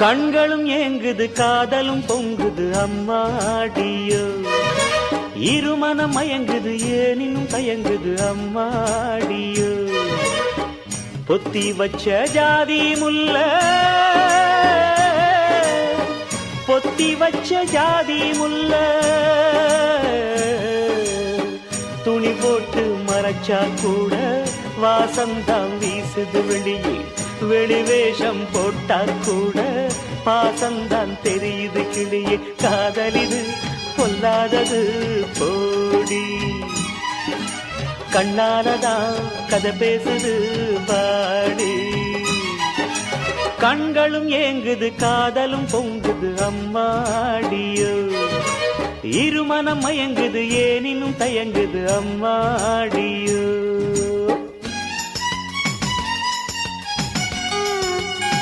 கண்களும் ஏங்குது காதலும் பொங்குது அம்மாடியோ. இருமனம் மயங்குது ஏனினும் தயங்குது அம்மாடியோ. பொத்தி வச்ச ஜாதி முல்ல பொத்தி வச்ச ஜாதி முல்ல. துணி போட்டு மறைச்சா கூட வாசம் தான் வீசுது வெளியே வெளிவேஷம் போட்டா கூட பாசம்தான் தெரியுது கிளியே. காதலிது பொல்லாதது போடி. கண்ணாலதான் கதை பேசுது பாடி. கண்களும் ஏங்குது காதலும் பொங்குது அம்மாடியோ. இருமனம் மயங்குது ஏனினும் தயங்குது அம்மாடியோ.